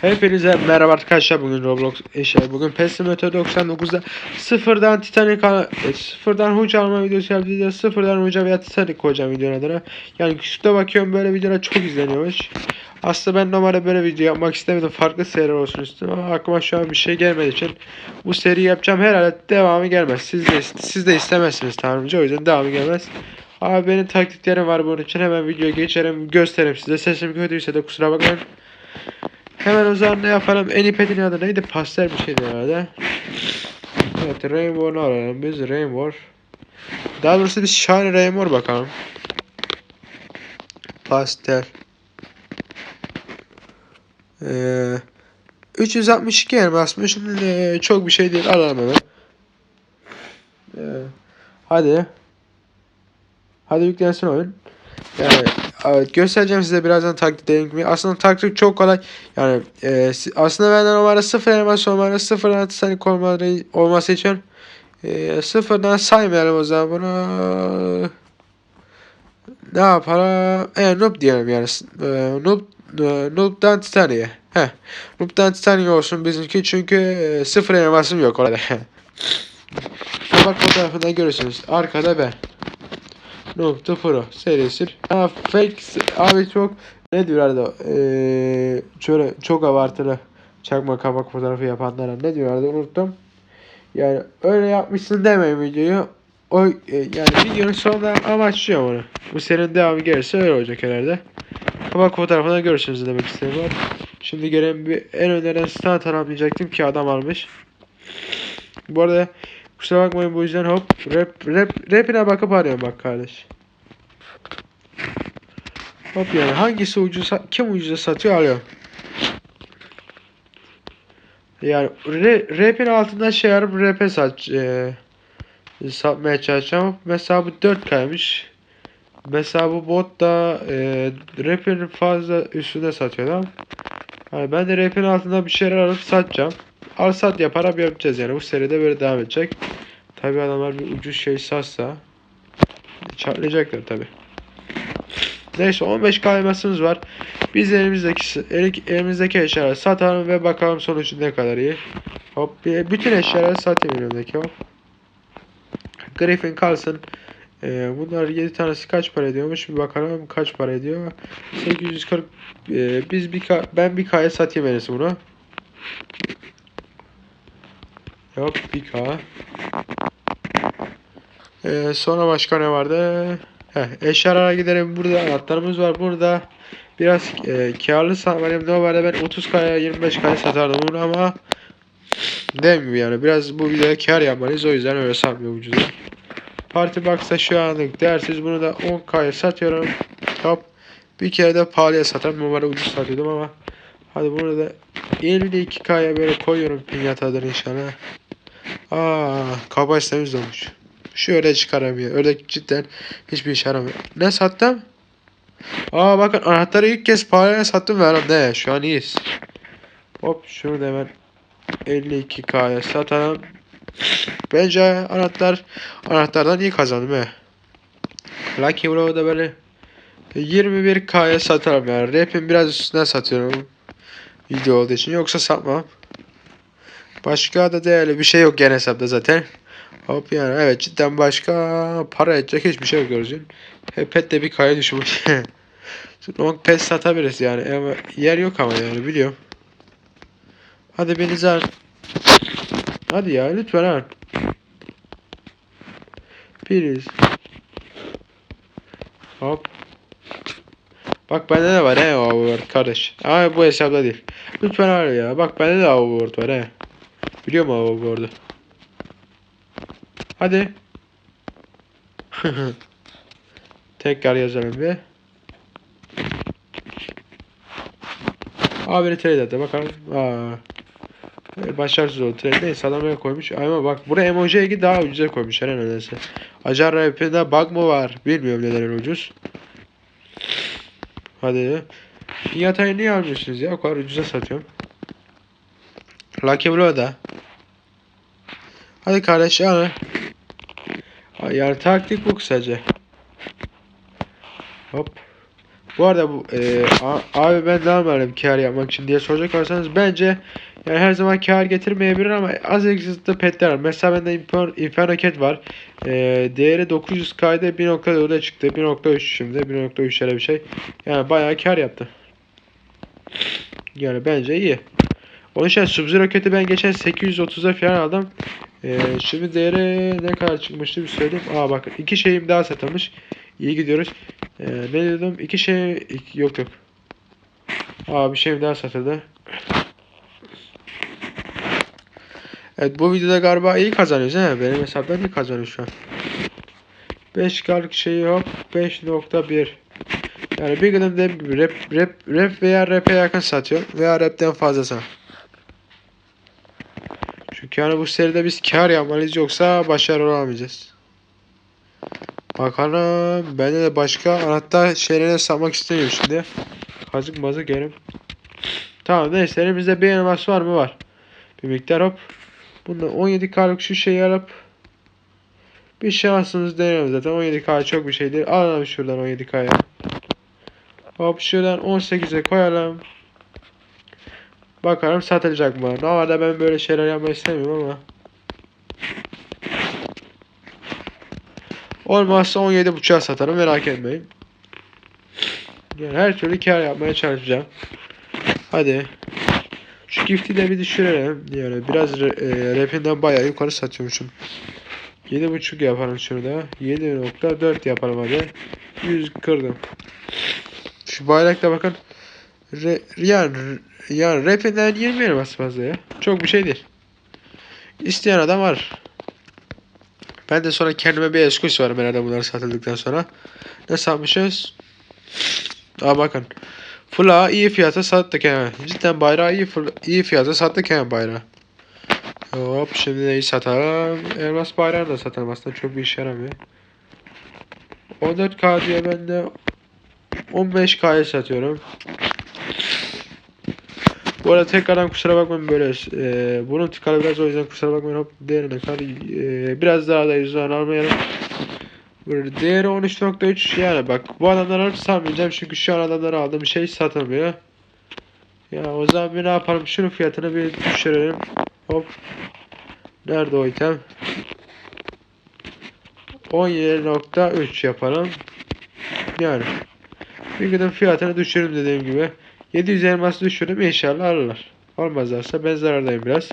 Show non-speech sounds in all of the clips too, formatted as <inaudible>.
Hepinize merhaba arkadaşlar. Bugün Roblox eşya bugün Pesimeter 99'da sıfırdan Titanic e, sıfırdan huç alma videosu yapacağız sıfırdan huca veya Titanic koyacağım videonun adına. Yani küçükte bakıyorum böyle videolar çok izleniyormuş. Aslında ben normalde böyle video yapmak istemedim. Farklı seriler olsun istedim ama aklıma şu an bir şey gelmediği için bu seri yapacağım. Herhalde devamı gelmez. Siz de, siz de istemezsiniz tahminimce o yüzden devamı gelmez. Abi benim taktiklerim var bunun için. Hemen videoya geçerim gösteririm size. Sesim kötüyse de kusura bakmayın Hemen o zaman ne yapalım? En iyi petin adı neydi? Pastel bir şeydi herhalde. Evet Rainbow'unu alalım biz. Rainbow. Daha doğrusu biz Shiny Rainbow bakalım. Pastel. Ee, 362 elmas mı? Şimdi e, çok bir şey değil. Alalım hemen. Ee, hadi. Hadi yüklensin oyun. Yani evet, göstereceğim size birazdan taktik gibi. Aslında taktik çok kolay. Yani e, aslında benden normalde sıfır elmas olmalı. Sıfırdan Titanic olmalı, olması için e, sıfırdan saymayalım o zaman bunu. Ne yapalım? E, noob diyelim yani. E, noob, e, noob'dan Titanic'e. Heh. Noob'dan Titanic olsun bizimki çünkü e, sıfır elmasım yok orada. <laughs> Bak fotoğrafında görürsünüz. Arkada ben. Noob to Pro serisi. Fake abi çok ne diyor arada eee şöyle çok abartılı çakma kabak fotoğrafı yapanlara ne diyorlardı unuttum. Yani öyle yapmışsın demeyin videoyu. O e, yani videonun sonunda amaçlıyor onu. Bu serinin devamı gelirse öyle olacak herhalde. Kabak fotoğrafında görürsünüz demek istiyorum. Şimdi gelen bir en önerilen stand tanımlayacaktım ki adam almış. Bu arada kusura bakmayın bu yüzden hop rap rap rapine bakıp arıyorum bak kardeş. Hop yani hangisi ucuz kim ucuza satıyor alıyor. Yani rap'in altında şey arıp rap'e sat e, satmaya çalışacağım. Mesela bu 4K'ymış. Mesela bu bot da e, rap'in fazla üstünde satıyor tamam. Yani ben de rap'in altında bir şeyler alıp satacağım. Al sat yaparak yapacağız yani bu seride böyle devam edecek. Tabi adamlar bir ucuz şey satsa çatlayacaklar tabi. Neyse 15 kaymasımız var. Biz elimizdeki el- elimizdeki eşyaları satalım ve bakalım sonucu ne kadar iyi. Hop bütün eşyaları satayım elimdeki hop. Griffin kalsın. Ee, bunlar 7 tanesi kaç para ediyormuş bir bakalım kaç para ediyor. 840 ee, biz bir ben bir kaya satayım en bunu. Hop bir k. Ee, sonra başka ne vardı? Heh, eşyalara gidelim. Burada anahtarımız var. Burada biraz e, karlı benim normalde ben 30k'ya 25k'ya satardım bunu ama gibi yani biraz bu videoya kar yapmalıyız. O yüzden öyle satmıyorum ucuza. Party Box'ta şu anlık değersiz. Bunu da 10k'ya satıyorum. Hop. Bir kere de pahalıya satarım. Normalde ucuz satıyordum ama hadi bunu da 52k'ya böyle koyuyorum pinyatadır inşallah. Aa, kabaç temiz olmuş. Şöyle çıkaramıyor. Öyle cidden hiçbir işe yaramıyor. Ne sattım? Aa bakın anahtarı ilk kez pahalıya sattım ve ne? Şu an iyiyiz. Hop şunu da hemen 52k'ya satalım. Bence anahtar anahtardan iyi kazandım he. Lucky Blow'u da böyle 21k'ya satarım yani. Rap'in biraz üstüne satıyorum. Video olduğu için. Yoksa satmam. Başka da değerli bir şey yok gene hesapta zaten. Hop yani evet cidden başka para edecek hiçbir şey yok gördüğün. Hep pet de bir kaya düşmüş. Long pet satabiliriz yani ama yer yok ama yani biliyorum. Hadi beni zar. Hadi ya lütfen ha. Biriz. Hop. Bak bende de var he o overboard kardeş. Ama bu hesapta değil. Lütfen abi ya. Bak bende de overboard var he. Biliyor musun overboard'u? Hadi. <laughs> Tekrar yazalım bir. Abi trade etti bakalım. Aa. Başarısız oldu trade. Neyse adam öyle koymuş. Ama bak buraya emoji'ye daha ucuza koymuş her nedense. Acar rapinde bug mı var? Bilmiyorum neden ucuz. Hadi. Yatayı niye almıyorsunuz ya? O kadar ucuza satıyorum. Lucky Blow'da. Hadi kardeş yani. Yani taktik bu kısaca. Hop. Bu arada bu e, abi ben ne yapmalıyım kar yapmak için diye soracak olursanız bence yani her zaman kar getirmeyebilir ama az egzistli petler var. Mesela bende Infer- Inferno Cat var. E, değeri 900k'da 1.4'e çıktı. 1.3 şimdi. 1.3 öyle bir şey. Yani bayağı kar yaptı. Yani bence iyi. Onun için Sub-Zero Cat'i ben geçen 830'a falan aldım. Ee, şimdi değeri ne kadar çıkmıştı bir söyleyeyim. Aa bakın iki şeyim daha satılmış. İyi gidiyoruz. Ee, ne dedim? İki şey yok yok. Aa bir şeyim daha satıldı. Evet bu videoda galiba iyi kazanıyoruz he. Benim hesaptan iyi kazanıyor şu an. 5 karlık şeyi hop 5.1 Yani bir günüm dediğim gibi rap, rap, rap veya rap'e yakın satıyor veya rap'ten fazlası. Çünkü yani bu seride biz kar yapmalıyız yoksa başarılı olamayacağız. Bakalım bende de başka anahtar şeylerine satmak istemiyorum şimdi. Kazık mazık yerim. Tamam neyse elimizde bir elmas var mı var. Bir miktar hop. Bunda 17K'lık şu şeyi alıp bir şansımız deneyelim zaten 17K çok bir şey değil. Alalım şuradan 17K'ya. Hop şuradan 18'e koyalım. Bakalım satılacak mı? Normalde ben böyle şeyler yapmayı istemiyorum ama. Olmazsa 17.5'a satarım merak etmeyin. Yani her türlü kar yapmaya çalışacağım. Hadi. Şu gifti de bir düşürelim. Yani biraz e, rapinden bayağı yukarı satıyormuşum. 7.5 yapalım şurada. 7.4 yapalım hadi. 100 kırdım. Şu bayrakta bakın. Re, yani, yani rapinden 20 elmas fazla ya. Çok bir şey değil. İsteyen adam var. Ben de sonra kendime bir eskus var herhalde bunlar satıldıktan sonra. Ne satmışız? Aa bakın. Fula iyi fiyata sattık hemen. Cidden bayrağı iyi, iyi fiyata sattık hemen bayrağı. Hop şimdi neyi satalım? Elmas bayrağını da satalım aslında çok bir işe yaramıyor. 14k diye ben de 15k'ya satıyorum. Bu arada tekrardan kusura bakmayın böyle e, bunun tıkalı biraz o yüzden kusura bakmayın hop değerine kadar e, biraz daha da yüzden almayalım. Böyle değeri 13.3 yani bak bu adamları alıp satmayacağım çünkü şu an adamları aldığım şey satılmıyor. Ya o zaman bir ne yapalım şunun fiyatını bir düşürelim. Hop. Nerede o item? 17.3 yapalım. Yani. Bir günün fiyatını düşürürüm dediğim gibi. 700 elmas düşürürüm inşallah alırlar. Olmazlarsa ben zarardayım biraz.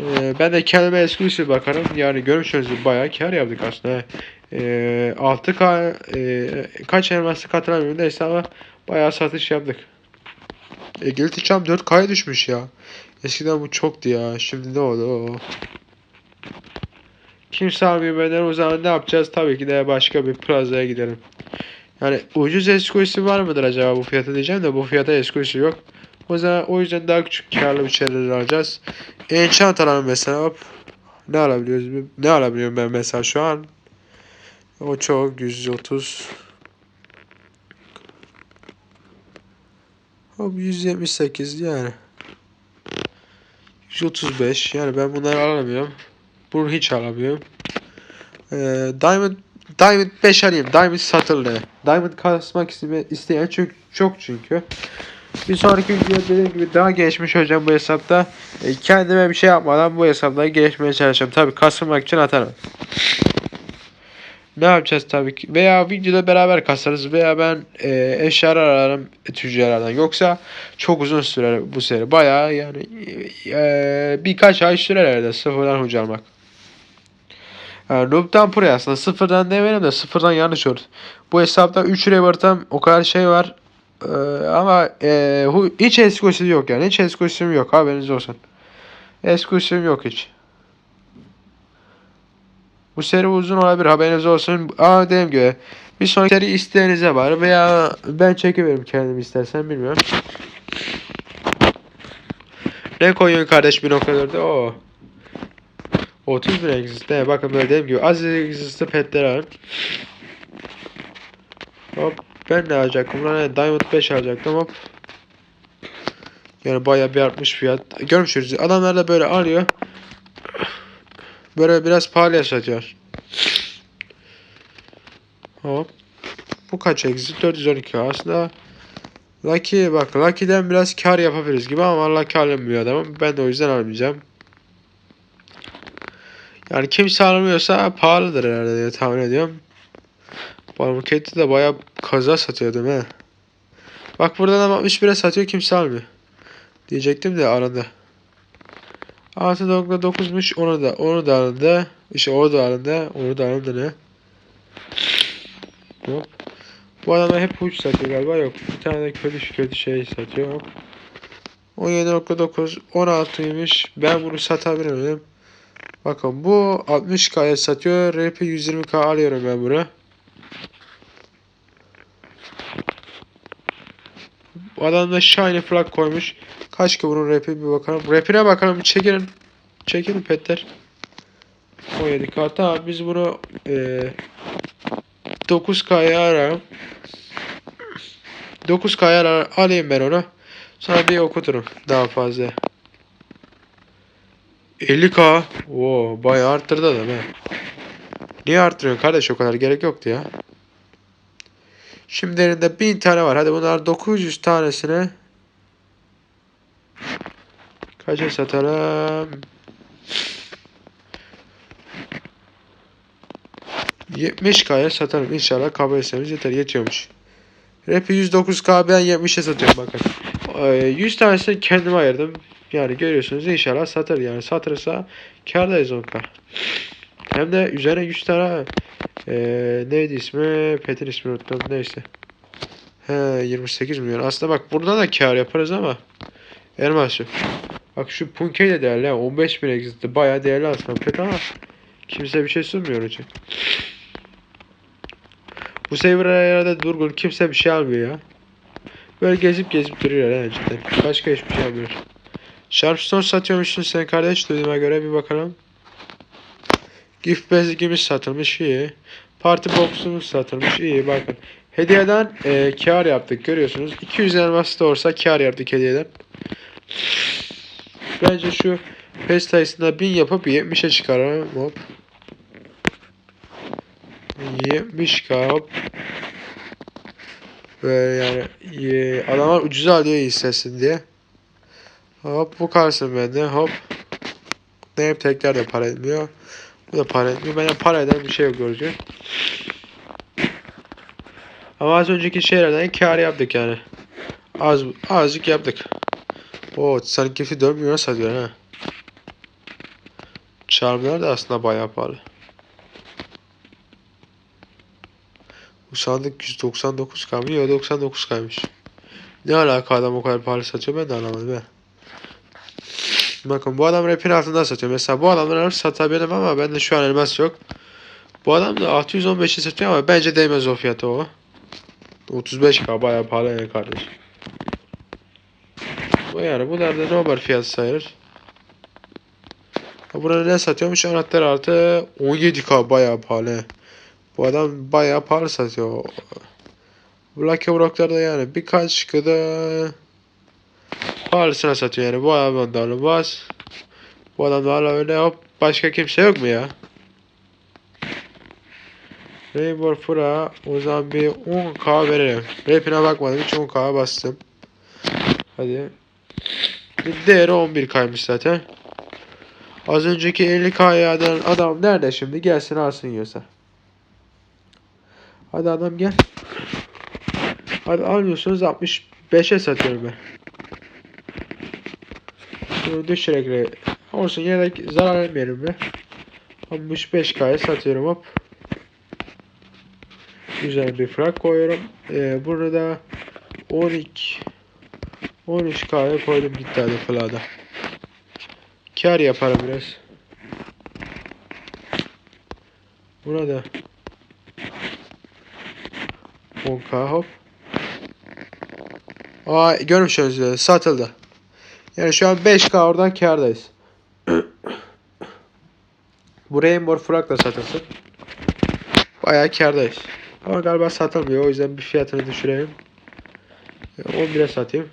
Ee, ben de kendime exclusive bakarım. Yani görmüşsünüz bayağı kar yaptık aslında. Ee, 6K e, kaç elmaslık hatırlamıyorum neyse ama bayağı satış yaptık. E, Guilty Charm 4K'ya düşmüş ya. Eskiden bu çoktu ya. Şimdi ne oldu? Kimse almıyor benden o zaman ne yapacağız? Tabii ki de başka bir plazaya gidelim. Yani ucuz exclusive var mıdır acaba bu fiyata diyeceğim de bu fiyata exclusive yok. Zaman o yüzden daha küçük karlı bir şeyler alacağız. Enchant alalım mesela hop. Ne alabiliyoruz? Ne alabiliyorum ben mesela şu an? O çok 130 Hop 178 yani. 135 yani ben bunları alamıyorum. Bunu hiç alamıyorum. Ee, Diamond Diamond 5 alayım. Diamond satıldı. Diamond kasmak isteyen çünkü çok çünkü. Bir sonraki videoda dediğim gibi daha gelişmiş olacağım bu hesapta. E, kendime bir şey yapmadan bu hesapta gelişmeye çalışacağım. Tabi kasılmak için atarım. Ne yapacağız tabii ki? Veya videoda beraber kasarız veya ben e, eşyalar ararım tüccarlardan. Yoksa çok uzun sürer bu seri. Bayağı yani e, birkaç ay sürer herhalde sıfırdan hoca almak. Yani Noob'dan Pro'ya aslında sıfırdan demeyelim de sıfırdan yanlış olur. Bu hesapta 3 revert'ım o kadar şey var. E, ama e, hu- hiç exclusive yok yani. Hiç exclusive yok haberiniz olsun. Exclusive yok hiç. Bu seri uzun olabilir haberiniz olsun. Ama dediğim gibi bir sonraki seri isteğinize var veya ben çekiveririm kendim istersen bilmiyorum. Ne koyuyorsun kardeş 1.4'e? Oo. 30 bin exist. Ne bakın böyle dediğim gibi az exist'ı petler alın. Hop. Ben ne alacaktım lan? Evet, Diamond 5 alacaktım hop. Yani bayağı bir artmış fiyat. Görmüşsünüz. Adamlar da böyle alıyor. Böyle biraz pahalıya satıyor. Hop. Bu kaç exit? 412 aslında. Lucky bak Lucky'den biraz kar yapabiliriz gibi ama Lucky alınmıyor adamım. Ben de o yüzden almayacağım. Yani kimse almıyorsa pahalıdır herhalde diye tahmin ediyorum. Markette de bayağı kaza satıyordum he. Bak buradan adam 61'e satıyor kimse almıyor. Diyecektim de arada. 6.9'muş onu da onu da alındı. İşte o da alındı. Onu da alındı ne? Yok. Bu adamlar hep uç satıyor galiba yok. Bir tane de kötü kötü şey satıyor yok. 17.9 16'ymış. Ben bunu satabilirim. Bakın bu 60k'ya satıyor. Rap'i 120k alıyorum ben bunu. Bu adam da shiny flag koymuş. Kaç ki bunun rap'i bir bakalım. Rap'ine bakalım çekelim. Çekelim petler. 17k tamam biz bunu eee 9k'ya ararım. 9k'ya arar, alayım ben onu. Sonra bir okuturum daha fazla. 50k. Oo bayağı arttırdı adam he. Niye arttırıyorsun kardeş o kadar gerek yoktu ya. Şimdi elinde 1000 tane var. Hadi bunlar 900 tanesine kaça satalım? 70k'ya satarım. İnşallah kabul etseniz yeter. Yetiyormuş. Rap'i 109k ben 70'e satıyorum bakın. Ee, 100 tanesini kendime ayırdım. Yani görüyorsunuz inşallah satır yani satırsa kârdayız 10k. Hem de üzerine 100 tane ee, neydi ismi? Pet'in ismini unuttum. Neyse. He 28 milyon. Aslında bak burada da kar yaparız ama elmas yok. Bak şu Punkey de değerli. ha, 15 bin exit'ti. Bayağı değerli aslında pet ama kimse bir şey sunmuyor için. Bu serverlarda durgun kimse bir şey almıyor ya. Böyle gezip gezip duruyor ha cidden. Başka hiçbir şey almıyor. Sharpstone satıyormuşsun sen kardeş duyduğuma göre bir bakalım. Gift bezgimiz satılmış iyi. Party box'umuz satılmış iyi bakın. Hediyeden e, kar yaptık görüyorsunuz. 200 elmas da olsa kar yaptık hediyeden. Bence şu pes sayısında 1000 yapıp 70'e çıkaralım. Hop. 70k hop. Böyle yani e, adamlar ucuza alıyor iyi istesin diye. Hop bu kalsın bende hop. Ne hep tekrar da para etmiyor. Bu da para etmiyor. Bence para eden bir şey yok göreceğim. Ama az önceki şeylerden kar yaptık yani. Az azıcık yaptık. Oo sanki 4 milyon satıyor ha. Charmlar da aslında bayağı pahalı. Bu sandık 199 kaymış. Yok 99 kaymış. Ne alaka adam o kadar pahalı satıyor ben de anlamadım ben. Bakın bu adam rapin altında satıyor. Mesela bu adamlar alıp satabilirim ama bende şu an elmas yok. Bu adam da 615'e satıyor ama bence değmez o fiyata o. 35k bayağı pahalı yani kardeş. Bu yani bu nerede normal fiyat sayılır. Burada ne satıyormuş? Anahtar artı 17k bayağı pahalı. Bu adam bayağı pahalı satıyor. Bu Lucky Block'lar da yani birkaç kadar pahalısına satıyor yani. Bu adam da alınmaz. Bu adam da hala öyle hop. Başka kimse yok mu ya? Rainbow Fura o zaman bir 10k verelim. Rapine bakmadım hiç 10k bastım. Hadi. Değeri 11 kaymış zaten. Az önceki 50k'ya adam nerede şimdi? Gelsin alsın yiyorsa. Hadi adam gel. Hadi almıyorsunuz 65'e satıyorum ben. Bunu düşerek olsun yine zarar vermeyelim be. 65k'ya satıyorum hop. Güzel bir frak koyuyorum. Ee, burada 12 13k'ya koydum gitti hadi flada. Kar yaparım biraz. Burada 10k hop. Aa görmüşsünüz satıldı. Yani şu an 5k oradan kardayız. Bu Rainbow Frog da satılsın. Bayağı kardayız. Ama galiba satılmıyor. O yüzden bir fiyatını düşüreyim. 11'e satayım.